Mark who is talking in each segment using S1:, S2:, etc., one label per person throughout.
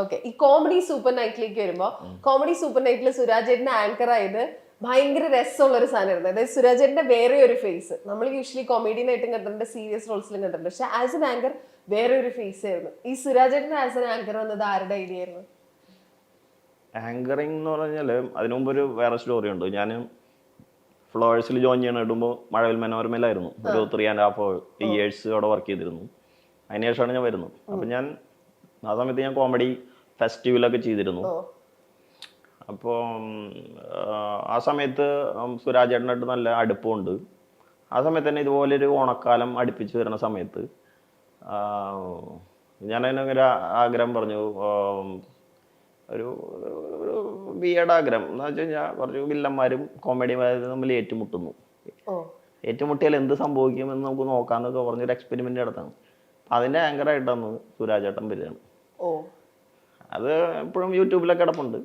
S1: Okay ഈ comedy super നൈറ്റിലേക്ക് വരുമ്പോ comedy super നൈറ്റിൽ സുരാജേട്ടന്റെ ആങ്കർ ആയത് ഭയങ്കര രസമുള്ള ഒരു സാധനമായിരുന്നു. അതായത് സുരാജേട്ടന്റെ വേറെ ഒരു ഫേസ് നമ്മൾ യൂഷ്വലി കോമഡിയൻ ആയിട്ടും കണ്ടിട്ടുണ്ട് സീരിയസ് റോൾസിലും കണ്ടിട്ടുണ്ട്. പക്ഷെ ആസ് എൻ ആങ്കർ വേറെ ഒരു ഫേസ് ആയിരുന്നു. ഈ സുരാജേട്ടന്റെ ആസ് എൻ ആങ്കർ വന്നത് ആരുടെ ഐഡിയ ആയിരുന്നു?
S2: ആങ്കറിംഗ് എന്ന് പറഞ്ഞാൽ അതിനു മുമ്പ് ഒരു വേറെ സ്റ്റോറി ഉണ്ട്. ഞാൻ ഫ്ലോയേഴ്സിൽ ജോയിൻ ചെയ്യണ ഇടുമ്പോൾ മഴവിൽ മനോരമയിലായിരുന്നു. ഒരു ത്രീ ആൻഡ് ഹാഫ് ഇയേഴ്സ് അവിടെ വർക്ക് ചെയ്തിരുന്നു. അതിനുശേഷമാണ് ഞാൻ വരുന്നത്. അപ്പം ഞാൻ ആ സമയത്ത് ഞാൻ കോമഡി ഫെസ്റ്റിവലൊക്കെ ചെയ്തിരുന്നു. അപ്പോൾ ആ സമയത്ത് സുരാജ് സുരാജേട്ടനായിട്ട് നല്ല അടുപ്പമുണ്ട് ആ സമയത്ത് തന്നെ ഇതുപോലൊരു ഓണക്കാലം അടുപ്പിച്ച് വരുന്ന സമയത്ത് ഞാൻ അതിനൊരു ആഗ്രഹം പറഞ്ഞു ഒരു ഒരു ബിയഡ് ആഗ്രഹം. എന്ന് വെച്ച് കഴിഞ്ഞാൽ കുറച്ച് വില്ലന്മാരും കോമഡിമാരും തമ്മിൽ ഏറ്റുമുട്ടുന്നു. ഏറ്റുമുട്ടിയാൽ എന്ത് സംഭവിക്കുമെന്ന് നമുക്ക് നോക്കാമെന്നൊക്കെ പറഞ്ഞൊരു എക്സ്പെരിമെന്റ് നടത്തണം. അതിന്റെ ആങ്കറായിട്ടാണ് സുരാജേട്ടൻ വരികയാണ്.
S1: ഓ.
S2: അത് എപ്പോഴും യൂട്യൂബിലൊക്കെ കിടപ്പുണ്ട്.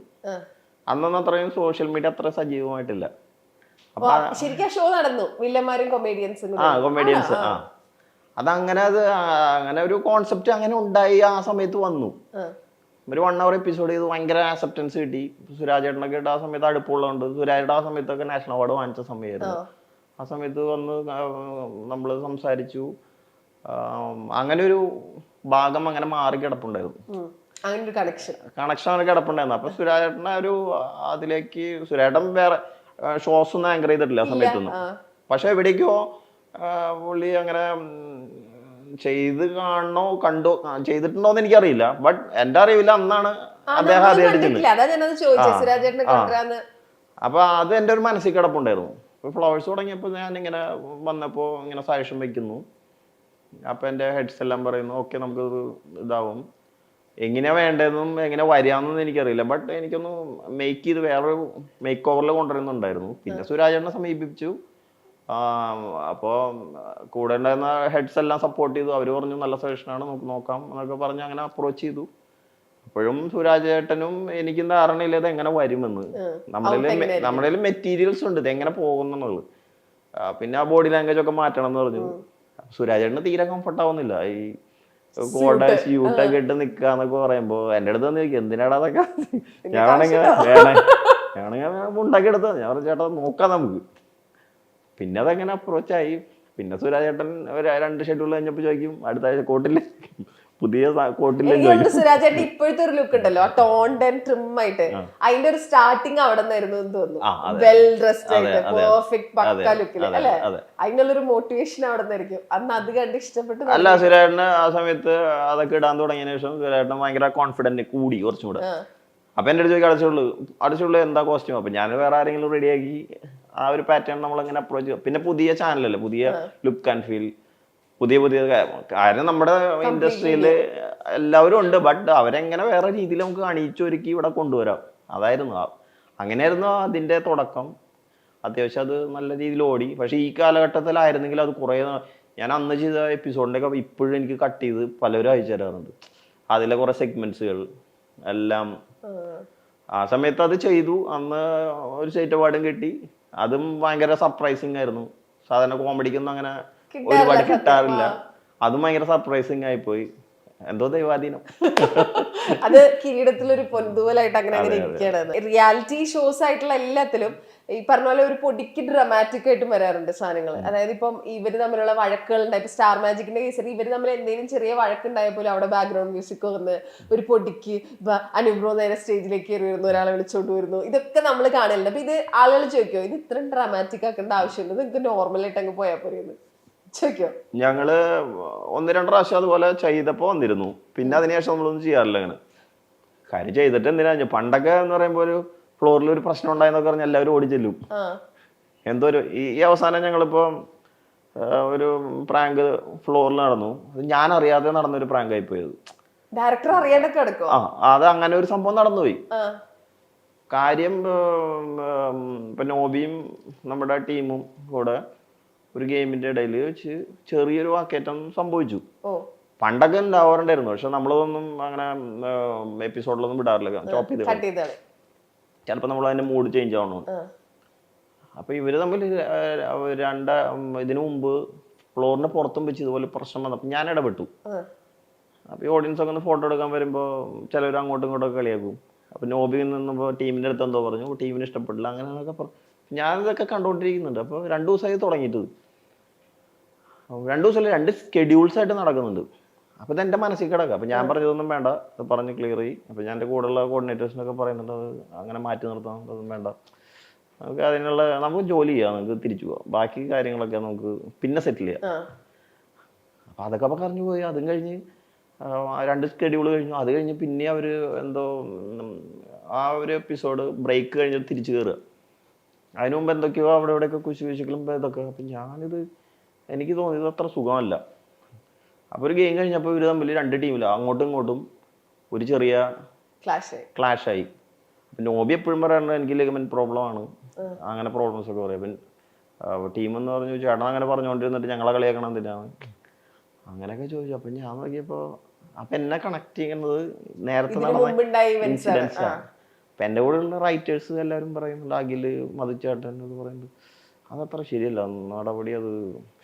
S2: അന്നൊന്നും അത്രയും സോഷ്യൽ മീഡിയ അത്ര സജീവമായിട്ടില്ല.
S1: ശരിക്കും ഷോ നടന്നു. വില്ലന്മാരും കൊമേഡിയൻസും
S2: ആ കൊമേഡിയൻസ് ആ. അതങ്ങനെ അത് അങ്ങനെ ഒരു കോൺസെപ്റ്റ് അങ്ങനെ ഉണ്ടായി ആ സമയത്ത് വന്നു. ഒരു വൺ അവർ എപ്പിസോഡ് ചെയ്ത് ഭയങ്കര ആക്സെപ്റ്റൻസ് കിട്ടി. സുരാജേട്ടനൊക്കെ ആ സമയത്ത് അടുപ്പമുള്ളതുകൊണ്ട് സുരാജേട്ടൻ ആ സമയത്തൊക്കെ നാഷണൽ അവാർഡ് വാങ്ങിച്ച സമയമായിരുന്നു ആ. സമയത്ത് വന്ന് നമ്മൾ സംസാരിച്ചു. അങ്ങനെ ഒരു ഭാഗം അങ്ങനെ മാറി കിടപ്പുണ്ടായിരുന്നു.
S1: കണക്ഷൻ
S2: അങ്ങനെ കിടപ്പുണ്ടായിരുന്നു. അപ്പൊ സുരാജേട്ടനെ ഒരു അതിലേക്ക് സുരേട്ടൻ വേറെ ഷോസ് ഒന്നും ആങ്കർ ചെയ്തിട്ടില്ല ആ സമയത്തൊന്നും. പക്ഷെ എവിടേക്കോ പുള്ളി അങ്ങനെ ചെയ്ത് കാണണോ കണ്ടോ ചെയ്തിട്ടുണ്ടോ ചെയ്തിട്ടുണ്ടോന്ന് എനിക്കറിയില്ല. ബട്ട് എന്റെ അറിവില്ല അന്നാണ് അദ്ദേഹം ആദ്യമായിട്ട് അപ്പൊ അത് എന്റെ ഒരു മനസ്സിൽ കിടപ്പുണ്ടായിരുന്നു. ഫ്ലവേഴ്സ് തുടങ്ങിയപ്പോൾ ഞാൻ ഇങ്ങനെ വന്നപ്പോൾ ഇങ്ങനെ സാക്ഷ്യം വെക്കുന്നു. അപ്പൊ എന്റെ ഹെഡ്സ് എല്ലാം പറയുന്നു ഓക്കെ നമുക്ക് ഇതാവും. എങ്ങനെയാ വേണ്ടതെന്നും എങ്ങനെ വരികയെന്നൊന്നും എനിക്കറിയില്ല. ബട്ട് എനിക്കൊന്ന് മേക്ക് ചെയ്ത് വേറൊരു മേക്ക് ഓവറിൽ കൊണ്ടുവരുന്നുണ്ടായിരുന്നു. പിന്നെ സുരാജേട്ടനെ സമീപിച്ചു അപ്പോ കൂടെ ഉണ്ടായിരുന്ന ഹെഡ്സ് എല്ലാം സപ്പോർട്ട് ചെയ്തു. അവർ പറഞ്ഞു നല്ല സജഷനാണ് നമുക്ക് നോക്കാം എന്നൊക്കെ പറഞ്ഞ് അങ്ങനെ അപ്രോച്ച് ചെയ്തു. അപ്പോഴും സുരാജ് സുരാജേട്ടനും എനിക്കും ധാരണയില്ല ഇത് എങ്ങനെ വരുമെന്ന്. നമ്മളിൽ നമ്മളിൽ മെറ്റീരിയൽസ് ഉണ്ട് ഇത് എങ്ങനെ പോകുന്നുള്ളത് പിന്നെ ആ ബോഡി ലാംഗ്വേജ് ഒക്കെ മാറ്റണം എന്ന് പറഞ്ഞു. സുരാജേട്ടന് തീരെ കംഫർട്ട് ആവുന്നില്ല. ഈ കോട സ്യൂട്ടൊക്കെ ഇട്ട് നിക്കാന്നൊക്കെ പറയുമ്പോ എന്റെ അടുത്ത് വന്ന് എന്തിനാടാ അതൊക്കെ? ഞാനാണെങ്കിൽ ഞാനാണെങ്കിൽ ഉണ്ടാക്കി എടുത്ത ഞാൻ പറഞ്ഞു ചേട്ടാ നോക്കാം നമുക്ക്. പിന്നെ അതങ്ങനെ അപ്രോച്ച് ആയി. പിന്നെ സുരാജേട്ടൻ രണ്ട് ഷെഡ്യൂൾ കഴിഞ്ഞപ്പോ ചോദിക്കും അടുത്ത ആഴ്ച കോട്ടില്ലേ പുതിയ
S1: സുരാജേട്ടൻ ഇപ്പോഴത്തെ ഒരു ലുക്ക് ഉണ്ടല്ലോ. ടോണ്ട് ആൻഡ് ട്രിം ആയിട്ട്. അതിന്റെ ഒരു സ്റ്റാർട്ടിങ് അവിടെ നിന്നായിരുന്നു എന്ന് തോന്നുന്നു. വെൽ ഡ്രസ്ഡ് ആയിട്ട്. പെർഫെക്റ്റ് പക്ക ലുക്കിൽ അല്ലെ?
S2: അതെ.
S1: അതിനുള്ളൊരു മോട്ടിവേഷൻ അവിടെ നിന്നായിരിക്കും. അന്ന് അത് കണ്ട് ഇഷ്ടപ്പെട്ടു
S2: അല്ല സുരേട്ടന് ആ സമയത്ത് അതൊക്കെ ഇടാൻ തുടങ്ങിയ ശേഷം സുരേട്ടൻ ഭയങ്കര കോൺഫിഡന്റ് കൂടി കുറച്ചും കൂടെ. അപ്പൊ എന്റെ അടുത്ത് അടിച്ചുള്ളൂ അടച്ചുള്ളൂ എന്താ കോസ്റ്റ്യൂം അപ്പൊ ഞാൻ വേറെ ആരെങ്കിലും റെഡിയാക്കി ആ ഒരു പാറ്റേൺ നമ്മൾ അങ്ങനെ അപ്രോച്ച് പിന്നെ പുതിയ ചാനലല്ലേ പുതിയ ലുക്ക് ആൻഡ് ഫീൽ പുതിയ പുതിയ കാര്യം നമ്മുടെ ഇൻഡസ്ട്രിയിൽ എല്ലാവരും ഉണ്ട് ബട്ട് അവരെങ്ങനെ വേറെ രീതിയിൽ നമുക്ക് അണിയിച്ചൊരുക്കി ഇവിടെ കൊണ്ടുവരാം. അതായിരുന്നു. ആ- അങ്ങനെയായിരുന്നു അതിന്റെ തുടക്കം. അത്യാവശ്യം അത് നല്ല രീതിയിൽ ഓടി. പക്ഷേ ഈ കാലഘട്ടത്തിലായിരുന്നെങ്കിൽ അത് കുറേ ഞാൻ അന്ന് ചെയ്ത എപ്പിസോഡിന്റെ ഒക്കെ ഇപ്പോഴും എനിക്ക് കട്ട് ചെയ്ത് പലരും അയച്ചു തരാറുണ്ട്. അതിലെ കുറേ സെഗ്മെന്റ്സുകൾ എല്ലാം.
S1: ആ.
S2: ആ സമയത്ത് അത് ചെയ്തു. അന്ന് ഒരു സ്റ്റേറ്റ് അവാർഡും കിട്ടി. അതും ഭയങ്കര സർപ്രൈസിങ് ആയിരുന്നു. സാധാരണ കോമഡിക്കൊന്നും അങ്ങനെ ഒരുപാട് കിട്ടാറില്ല അതും ഭയങ്കര സർപ്രൈസിങ് ആയി പോയി. എന്തോ ദൈവാധീനം.
S1: അത് കിരീടത്തിലൊരു പൊന്തൂവലായിട്ട് അങ്ങനെ അങ്ങനെ ഇരിക്കുകയാണ്. റിയാലിറ്റി ഷോസ് ആയിട്ടുള്ള എല്ലാത്തിലും ഈ പറഞ്ഞ പോലെ ഒരു പൊടിക്ക് ഡ്രമാറ്റിക് ആയിട്ടും വരാറുണ്ട് സാധനങ്ങൾ അതായത് ഇപ്പം ഇവർ തമ്മിലുള്ള വഴക്കുകൾ ഉണ്ടായി ഇപ്പൊ സ്റ്റാർ മാജിക്കിന്റെ കേസിൽ ഇവർ തമ്മിൽ എന്തെങ്കിലും ചെറിയ വഴക്കുണ്ടായ പോലും അവിടെ ബാക്ക്ഗ്രൗണ്ട് മ്യൂസിക് വന്ന് ഒരു പൊടിക്ക് അനുഭവം നേരെ സ്റ്റേജിലേക്ക് കയറി വരുന്നു. ഒരാളെ വിളിച്ചോണ്ട് വരുന്നു. ഇതൊക്കെ നമ്മൾ കാണലുണ്ട്. അപ്പൊ ഇത് ആളുകൾ ചോദിക്കോ ഇത് ഇത്രയും ഡ്രാമാറ്റിക് ആക്കേണ്ട ആവശ്യമുണ്ട്. നിങ്ങൾക്ക് നോർമലായിട്ട് അങ്ങ് പോയാൽ പോരെയെന്ന് ചോദിക്കോ
S2: ഞങ്ങൾ ഒന്ന് രണ്ട് പ്രാവശ്യം അതുപോലെ ചെയ്തപ്പോ വന്നിരുന്നു. പിന്നെ അതിനുശേഷം നമ്മളൊന്നും ചെയ്യാറില്ല അങ്ങനെ. കാര്യം ചെയ്തിട്ട് എന്തിനാ? പണ്ടൊക്കെ എന്ന് പറയുമ്പോൾ ഒരു ഫ്ലോറിൽ ഒരു പ്രശ്നം ഉണ്ടായെന്നൊക്കെ പറഞ്ഞാൽ എല്ലാവരും ഓടി ചെല്ലും. എന്തോ ഒരു ഈ അവസാനം ഞങ്ങളിപ്പോ ഒരു പ്രാങ്ക് ഫ്ലോറിൽ നടന്നു. അത് ഞാൻ അറിയാതെ നടന്നൊരു പ്രാങ്ക് ആയി പോയത്.
S1: ഡയറക്ടർ
S2: ആ അത് അങ്ങനെ ഒരു സംഭവം നടന്നുപോയി. കാര്യം ഇപ്പൊ നോബിയും നമ്മുടെ ടീമും കൂടെ ഒരു ഗെയിമിന്റെ ഇടയിൽ വെച്ച് ചെറിയൊരു വാക്കേറ്റം സംഭവിച്ചു. പണ്ടൊക്കെ ഉണ്ടാവാറുണ്ടായിരുന്നു. പക്ഷെ നമ്മളതൊന്നും അങ്ങനെ എപ്പിസോഡിലൊന്നും വിടാറില്ല. ചോപ്പ് ചെയ്ത്
S1: ചിലപ്പോ
S2: ചിലപ്പോൾ നമ്മൾ അതിന്റെ മൂഡ് ചേഞ്ച് ആവണം അപ്പൊ ഇവർ തമ്മിൽ രണ്ട ഇതിനു മുമ്പ് ഫ്ലോറിന്റെ പുറത്തും വെച്ച് ഇതുപോലെ പ്രശ്നം വന്നപ്പോൾ ഞാൻ ഇടപെട്ടു. അപ്പൊ ഈ ഓഡിയൻസ് ഒക്കെ ഒന്ന് ഫോട്ടോ എടുക്കാൻ വരുമ്പോൾ ചിലവർ അങ്ങോട്ടും ഇങ്ങോട്ടും ഒക്കെ കളിയാക്കും. അപ്പൊ നോബിയിൽ നിന്നപ്പോൾ ടീമിന്റെ അടുത്ത് എന്തോ പറഞ്ഞു ടീമിന് ഇഷ്ടപ്പെട്ടില്ല അങ്ങനെ പറഞ്ഞു. ഞാനിതൊക്കെ കണ്ടുകൊണ്ടിരിക്കുന്നുണ്ട്. അപ്പോൾ രണ്ട് ദിവസമായി തുടങ്ങിയിട്ട് രണ്ട് ദിവസമല്ല രണ്ട് സ്കെഡ്യൂൾസ് ആയിട്ട് നടക്കുന്നുണ്ട്. അപ്പോൾ ഇതെന്റെ മനസ്സിൽ കിടക്കുക. അപ്പോൾ ഞാൻ പറഞ്ഞതൊന്നും വേണ്ട. അത് പറഞ്ഞ് ക്ലിയർ ചെയ്യും. അപ്പോൾ ഞാൻ എന്റെ കൂടെയുള്ള കോർഡിനേറ്റേഴ്സിനൊക്കെ പറയുന്നുണ്ട് അത് അങ്ങനെ മാറ്റി നിർത്താം അതൊന്നും വേണ്ട. നമുക്ക് അതിനുള്ള നമുക്ക് ജോലി ചെയ്യാം നമുക്ക് തിരിച്ചു പോവാം. ബാക്കി കാര്യങ്ങളൊക്കെ നമുക്ക് പിന്നെ സെറ്റിൽ ചെയ്യാം. അപ്പോൾ അതൊക്കെ അപ്പോൾ പറഞ്ഞു പോയി. അതും കഴിഞ്ഞ് രണ്ട് സ്കെഡ്യൂൾ കഴിഞ്ഞു. അത് കഴിഞ്ഞ് പിന്നെ അവർ എന്തോ ആ ഒരു എപ്പിസോഡ് ബ്രേക്ക് കഴിഞ്ഞ് തിരിച്ചു കയറുക അതിനു മുമ്പ് എന്തൊക്കെയോ അവിടെ ഇവിടെയൊക്കെ കുശി കുശിക്കലും ഇതൊക്കെ. അപ്പം ഞാനിത് എനിക്ക് തോന്നിയത് അത്ര സുഖമല്ല. അപ്പോൾ ഒരു ഗെയിം കഴിഞ്ഞപ്പോൾ ഇവർ തമ്മിൽ രണ്ട് ടീമില്ല അങ്ങോട്ടും ഇങ്ങോട്ടും ഒരു ചെറിയ
S1: ക്ലാഷ്
S2: ആയി. നോബി എപ്പോഴും പറയാറുണ്ട് എനിക്ക് ലിഗമെന്റ് പ്രോബ്ലം ആണ്. അങ്ങനെ പ്രോബ്ലംസ് ഒക്കെ പറയും. പിന്നെ ടീം എന്ന് പറഞ്ഞു ചേട്ടൻ അങ്ങനെ പറഞ്ഞുകൊണ്ടിരുന്നിട്ട് ഞങ്ങളെ കളിയാക്കണം എന്തിനാണ് അങ്ങനെയൊക്കെ ചോദിച്ചു. അപ്പൊ ഞാൻ നോക്കിയപ്പോൾ അപ്പൊ എന്നെ കണക്ട് ചെയ്യുന്നത് നേരത്തെ നടന്ന. ഇൻസിഡൻസ് ആണ്. അപ്പൊ എന്റെ കൂടെ ഉള്ള റൈറ്റേഴ്സ് എല്ലാവരും പറയുന്നുണ്ട് അഖിൽ മതിച്ചേട്ടൻ എന്ന് പറയുന്നുണ്ട് അതത്ര ശരിയല്ല നടപടി അത്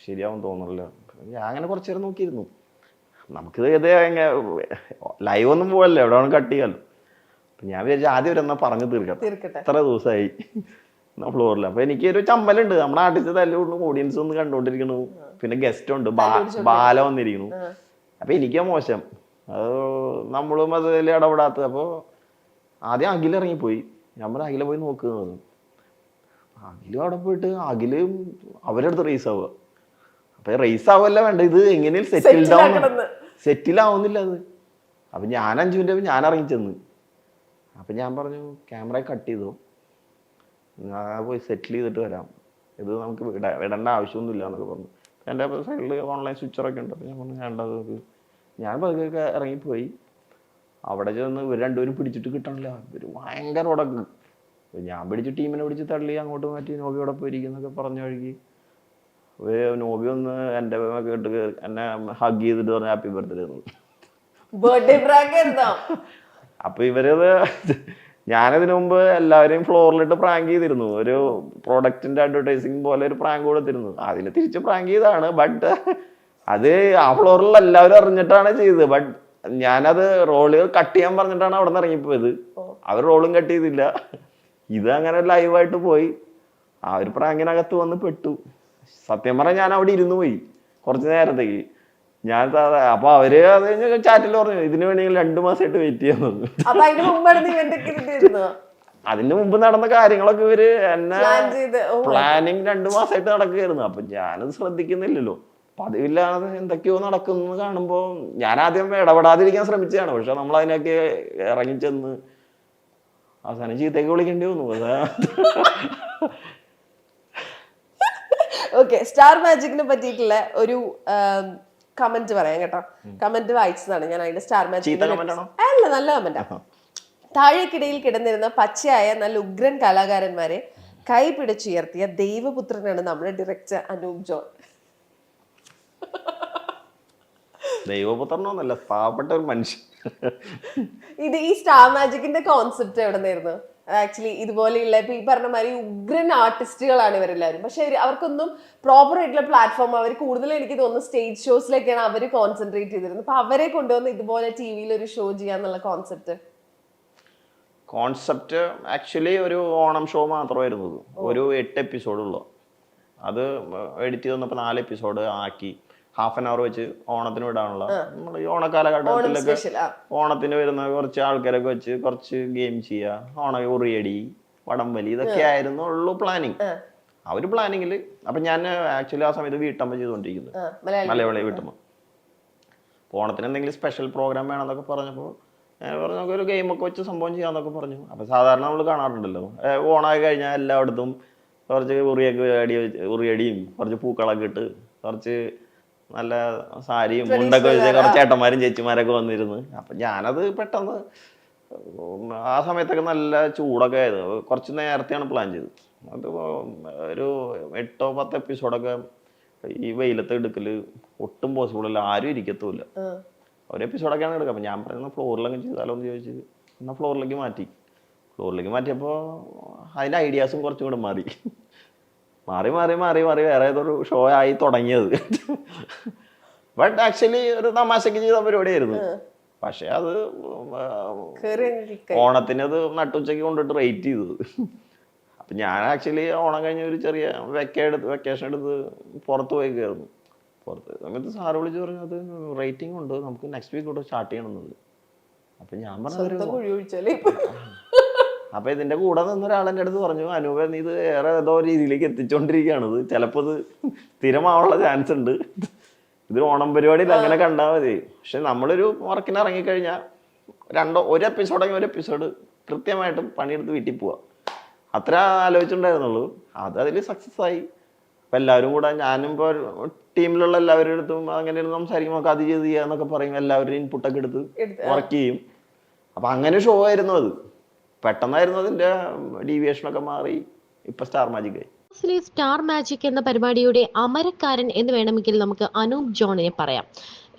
S2: ശരിയാവും തോന്നുന്നില്ല ഞാൻ അങ്ങനെ കുറച്ചു നേരം നോക്കിയിരുന്നു. നമുക്കിത് ഇത് ലൈവ് ഒന്നും പോവല്ലേ എവിടെ വേണം കട്ട് ചെയ്യാലോ. അപ്പൊ ഞാൻ വിചാരിച്ചു ആദ്യം ഒരു എന്നാ പറഞ്ഞു തീർക്കട്ടെ. ഇത്ര ദിവസമായി ഫ്ലോറിൽ അപ്പൊ എനിക്ക് ഒരു ചമ്മലുണ്ട്. നമ്മുടെ ആർട്ടിസ്റ്റ് തല്ലുകൊണ്ട് ഓഡിയൻസ് ഒന്ന് കണ്ടുകൊണ്ടിരിക്കുന്നു പിന്നെ ഗസ്റ്റ് ഉണ്ട്. ബാല വന്നിരിക്കുന്നു.
S1: ആ.
S2: അപ്പൊ എനിക്കാ മോശം. അത് നമ്മളും അതിൽ ഇടപെടാത്തത്. അപ്പൊ ആദ്യം അഖിൽ ഇറങ്ങിപ്പോയി. ഞാൻ പറഞ്ഞു അഖില പോയി നോക്കുന്നത് അഖിലും അവിടെ പോയിട്ട് അഖിലും അവരുടെ അടുത്ത് റേസ് ആവുക. അപ്പൊ റേസ് ആവല്ല വേണ്ട ഇത് എങ്ങനെയും സെറ്റിൽ ഡൗൺ. സെറ്റിൽ ആവുന്നില്ല അത്. അപ്പൊ ഞാൻ അഞ്ചു മിനിറ്റ് ഞാൻ ഇറങ്ങി ചെന്ന് അപ്പൊ ഞാൻ പറഞ്ഞു ക്യാമറ കട്ട് ചെയ്തോ. ഞാൻ പോയി സെറ്റിൽ ചെയ്തിട്ട് വരാം. ഇത് നമുക്ക് വിട വിടേണ്ട ആവശ്യമൊന്നുമില്ല എന്നൊക്കെ പറഞ്ഞു. എന്റെ സൈഡിൽ ഓൺലൈൻ സ്വിച്ചറൊക്കെ ഉണ്ട്. അപ്പോൾ ഞാൻ പറഞ്ഞു വേണ്ടത് ഞാൻ പതുക്കെ ഇറങ്ങിപ്പോയി. അവിടെ ചെന്ന് ഇവർ രണ്ടുപേരും പിടിച്ചിട്ട് കിട്ടണില്ല. ഇവർ ഭയങ്കര ഉടക്ക്. ഞാൻ പിടിച്ച് ടീമിനെ പിടിച്ച് തള്ളി അങ്ങോട്ട് മാറ്റി നോബി അവിടെ പോയിരിക്കുന്നൊക്കെ പറഞ്ഞ വഴിക്ക്. ഒരു നോബി ഒന്ന് എന്റെ കേട്ട് എന്നെ ഹഗ് ചെയ്തിട്ട് പറഞ്ഞ ഹാപ്പി ബർത്ത്ഡേ അപ്പൊ ഇവരത് ഞാനതിനു മുമ്പ് എല്ലാവരെയും ഫ്ലോറിലിട്ട് പ്രാങ്ക് ചെയ്തിരുന്നു. ഒരു പ്രോഡക്റ്റിന്റെ അഡ്വർടൈസിങ് പോലെ ഒരു പ്രാങ്ക് കൊടുത്തിരുന്നു. അതിന് തിരിച്ച് പ്രാങ്ക് ചെയ്താണ് ബട്ട് അത് ആ ഫ്ലോറിൽ എല്ലാവരും അറിഞ്ഞിട്ടാണ് ചെയ്തത്. ബട്ട് ഞാനത് റോളുകൾ കട്ട് ചെയ്യാൻ പറഞ്ഞിട്ടാണ് അവിടെ നിന്ന് ഇറങ്ങിപ്പോയത് അവർ റോളും കട്ട് ചെയ്തില്ല. ഇത് അങ്ങനെ ലൈവായിട്ട് പോയി. ആ ഒരു പ്രാങ്കിനകത്ത് വന്ന് പെട്ടു. സത്യം പറഞ്ഞാൽ ഞാൻ അവിടെ ഇരുന്ന് പോയി കുറച്ച് നേരത്തേക്ക്. ഞാൻ അപ്പൊ അവർ അത് കഴിഞ്ഞ് ചാറ്റിൽ പറഞ്ഞു ഇതിന് വേണമെങ്കിൽ രണ്ടു മാസമായിട്ട് വെയിറ്റ് ചെയ്യാൻ
S1: തോന്നുന്നു അതിന്
S2: മുമ്പ് നടന്ന കാര്യങ്ങളൊക്കെ ഇവർ എന്നെ പ്ലാനിങ് രണ്ടു മാസമായിട്ട് നടക്കുകയായിരുന്നു. അപ്പൊ ഞാനത് ശ്രദ്ധിക്കുന്നില്ലല്ലോ. പതിവില്ലാതെ എന്തൊക്കെയോ നടക്കുന്നു കാണുമ്പോൾ ഞാൻ ആദ്യം ഇടപെടാതിരിക്കാൻ ശ്രമിച്ചതാണ്. പക്ഷെ നമ്മൾ അതിനൊക്കെ ഇറങ്ങിച്ചെന്ന് അവസാനം ചീത്തയൊക്കെ വിളിക്കേണ്ടി വന്നു.
S1: ഓക്കെ സ്റ്റാർ മാജിക്കിനെ പറ്റിയിട്ടുള്ള ഒരു കമന്റ് പറയാം കേട്ടോ. കമന്റ് വായിച്ചതാണ് ഞാൻ അതിന്റെ സ്റ്റാർ മാജിക് അല്ല നല്ല കമന്റാ താഴേക്കിടയിൽ കിടന്നിരുന്ന പച്ചയായ നല്ല ഉഗ്രൻ കലാകാരന്മാരെ കൈ പിടിച്ചുയർത്തിയ ദൈവപുത്രനാണ് നമ്മുടെ ഡയറക്ടർ അനൂപ് ജോൺ
S2: ദൈവപുത്രനൊന്നല്ല പാവപ്പെട്ട ഒരു മനുഷ്യൻ.
S1: ഇത് ഈ സ്റ്റാർ മാജിക്കിന്റെ കോൺസെപ്റ്റ് എവിടെ നിന്നായിരുന്നു ആക്ച്വലി ഇതുപോലെയുള്ള ഇപ്പൊ ഈ പറഞ്ഞ മാതിരി ഉഗ്രൻ ആർട്ടിസ്റ്റുകളാണ് ഇവരെല്ലാവരും. പക്ഷെ അവർക്കൊന്നും പ്രോപ്പർ ആയിട്ടുള്ള പ്ലാറ്റ്ഫോം അവർ കൂടുതൽ എനിക്ക് തോന്നുന്നു സ്റ്റേജ് ഷോസിലേക്കാണ് അവർ കോൺസെൻട്രേറ്റ് ചെയ്തിരുന്നത്. അപ്പൊ അവരെ കൊണ്ടുവന്ന് ഇതുപോലെ ടി വിയിൽ ഒരു ഷോ ചെയ്യാന്നുള്ള കോൺസെപ്റ്റ്
S2: കോൺസെപ്റ്റ് ആക്ച്വലി ഒരു ഓണം ഷോ മാത്രമായിരുന്നു. ഒരു എട്ട് എപ്പിസോഡുള്ളൂ അത് എഡിറ്റ് ചെയ്ത് വന്നപ്പോൾ നാല് എപ്പിസോഡ് ആക്കി. ഹാഫ് ആൻ അവർ വെച്ച് ഓണത്തിന് വിടാനുള്ള. നമ്മൾ ഈ ഓണക്കാലഘട്ടത്തിലൊക്കെ ഓണത്തിന് വരുന്ന കുറച്ച് ആൾക്കാരൊക്കെ വെച്ച് കുറച്ച് ഗെയിം ചെയ്യുക ഓണ ഉറിയടി വടംവലി ഇതൊക്കെ ആയിരുന്നു ഉള്ളു പ്ലാനിങ്
S1: ആ,
S2: ഒരു പ്ലാനിങ്ങിൽ അപ്പൊ ഞാൻ ആക്ച്വലി ആ സമയത്ത് വീട്ടമ്മ ചെയ്തുകൊണ്ടിരിക്കുന്നത്
S1: മലയാളി
S2: വീട്ടമ്മ. ഓണത്തിന് എന്തെങ്കിലും സ്പെഷ്യൽ പ്രോഗ്രാം വേണമെന്നൊക്കെ പറഞ്ഞപ്പോൾ ഞാൻ പറഞ്ഞു ഒരു ഗെയിമൊക്കെ വെച്ച് സംഭവം ചെയ്യാന്നൊക്കെ പറഞ്ഞു. അപ്പൊ സാധാരണ നമ്മൾ കാണാറുണ്ടല്ലോ. ഓണായി കഴിഞ്ഞാൽ എല്ലായിടത്തും കുറച്ച് ഉറിയൊക്കെ അടി ഉറിയടിയും കുറച്ച് പൂക്കളൊക്കെ ഇട്ട് കുറച്ച് നല്ല സാരിയും മുണ്ടൊക്കെ വെച്ച് കുറച്ച് ഏട്ടന്മാരും ചേച്ചിമാരൊക്കെ വന്നിരുന്നു. അപ്പം ഞാനത് പെട്ടെന്ന് ആ സമയത്തൊക്കെ നല്ല ചൂടൊക്കെ ആയിരുന്നു. കുറച്ച് നേരത്തെയാണ് പ്ലാൻ ചെയ്തത്. അത് ഒരു എട്ടോ പത്ത് എപ്പിസോഡൊക്കെ ഈ വെയിലത്ത് എടുക്കൽ ഒട്ടും പോസിബിൾ അല്ല. ആരും ഇരിക്കത്തുമില്ല. ഒരു എപ്പിസോഡൊക്കെയാണ് എടുക്കുക. അപ്പം ഞാൻ പറയുന്ന ഫ്ലോറിലൊക്കെ ചെയ്താലോ എന്ന് ചോദിച്ച് എന്നാൽ ഫ്ലോറിലേക്ക് മാറ്റി. ഫ്ലോറിലേക്ക് മാറ്റിയപ്പോൾ അതിന്റെ ഐഡിയാസും കുറച്ചും കൂടെ മാറി. മാറി മാറി മാറി മാറി. വേറെ ഏതൊരു ഷോ ആയി തുടങ്ങിയത്. ബട്ട് ആക്ച്വലി ഒരു തമാശക്ക് ചെയ്ത പരിപാടിയായിരുന്നു. പക്ഷെ അത് ഓണത്തിന് അത് നട്ടുച്ചയ്ക്ക് കൊണ്ടിട്ട് റേറ്റ് ചെയ്തത്. അപ്പൊ ഞാൻ ആക്ച്വലി ഓണം കഴിഞ്ഞ ഒരു ചെറിയ വെക്ക എടുത്ത് വെക്കേഷൻ എടുത്ത് പുറത്ത് പോയിക്കായിരുന്നു പുറത്ത് സമയത്ത് സാറ് വിളിച്ച് പറഞ്ഞു അത് റേറ്റിംഗ് ഉണ്ട്. നമുക്ക് നെക്സ്റ്റ് വീക്ക് തൊട്ട് സ്റ്റാർട്ട് ചെയ്യണമെന്നത് അപ്പൊ ഞാൻ പറഞ്ഞത്
S1: സ്വന്തം ഇതിന്റെ
S2: അപ്പൊ ഇതിന്റെ കൂടെ നിന്നൊരാൾ എന്റെ അടുത്ത് പറഞ്ഞു അനൂപ നീ ഇത് ഏറെ ഏതോ രീതിയിലേക്ക് എത്തിച്ചോണ്ടിരിക്കുകയാണത് ചിലപ്പോൾ ഇത് സ്ഥിരമാവാനുള്ള ചാൻസ് ഉണ്ട്. ഇത് ഓണം പരിപാടിയിൽ അങ്ങനെ കണ്ടാൽ മതി. പക്ഷെ നമ്മളൊരു വർക്കിന് ഇറങ്ങിക്കഴിഞ്ഞാൽ രണ്ടോ ഒരു എപ്പിസോഡെങ്കിൽ ഒരു എപ്പിസോഡ് കൃത്യമായിട്ടും പണിയെടുത്ത് വീട്ടിൽ പോവാം. അത്ര ആലോചിച്ചിട്ടുണ്ടായിരുന്നുള്ളൂ. അത് അതിൽ സക്സസ് ആയി. അപ്പം എല്ലാവരും കൂടെ ഞാനും ഇപ്പോൾ ടീമിലുള്ള എല്ലാവരുടെ അടുത്തും അങ്ങനെ ഒന്ന് സംസാരിക്കുമ്പോൾ നമുക്ക് അത് ചെയ്ത് ചെയ്യാന്നൊക്കെ പറയും. എല്ലാവരുടെയും ഇൻപുട്ടൊക്കെ എടുത്ത്, വർക്ക് ചെയ്യും. അപ്പം അങ്ങനെ ഷോ ആയിരുന്നു അത്. പെട്ടെന്നായിരുന്നു അതിന്റെ ഡീവിയേഷനൊക്കെ മാറി. ഇപ്പം സ്റ്റാർ മാജിക് ആയി. ിലെ
S3: സ്റ്റാർ മാജിക് എന്ന പരിപാടിയുടെ അമരക്കാരൻ എന്ന് വേണമെങ്കിൽ നമുക്ക് അനൂപ് ജോണിനെ പറയാം.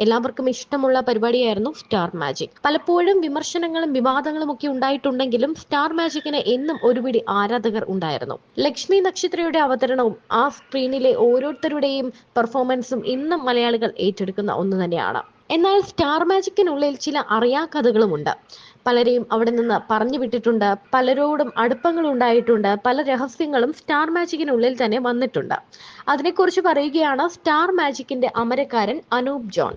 S3: എല്ലാവർക്കും ഇഷ്ടമുള്ള പരിപാടിയായിരുന്നു സ്റ്റാർ മാജിക്. പലപ്പോഴും വിമർശനങ്ങളും വിവാദങ്ങളും ഒക്കെ ഉണ്ടായിട്ടുണ്ടെങ്കിലും സ്റ്റാർ മാജിക്കിന് എന്നും ഒരുപിടി ആരാധകർ ഉണ്ടായിരുന്നു. ലക്ഷ്മി നക്ഷത്രയുടെ അവതരണവും ആ സ്ക്രീനിലെ ഓരോരുത്തരുടെയും പെർഫോമൻസും ഇന്നും മലയാളികൾ ഏറ്റെടുക്കുന്ന ഒന്ന് തന്നെയാണ്. എന്നാൽ സ്റ്റാർ മാജിക്കിനുള്ളിൽ ചില അറിയാക്കഥകളുമുണ്ട്. പലരെയും അവിടെ നിന്ന് പറഞ്ഞു വിട്ടിട്ടുണ്ട്. പലരോടും അടുപ്പങ്ങൾ ഉണ്ടായിട്ടുണ്ട്. പല രഹസ്യങ്ങളും സ്റ്റാർ മാജിക്കിനുള്ളിൽ തന്നെ വന്നിട്ടുണ്ട്. അതിനെക്കുറിച്ച് പറയുകയാണ് സ്റ്റാർ മാജിക്കിന്റെ അമരക്കാരൻ അനൂപ് ജോൺ.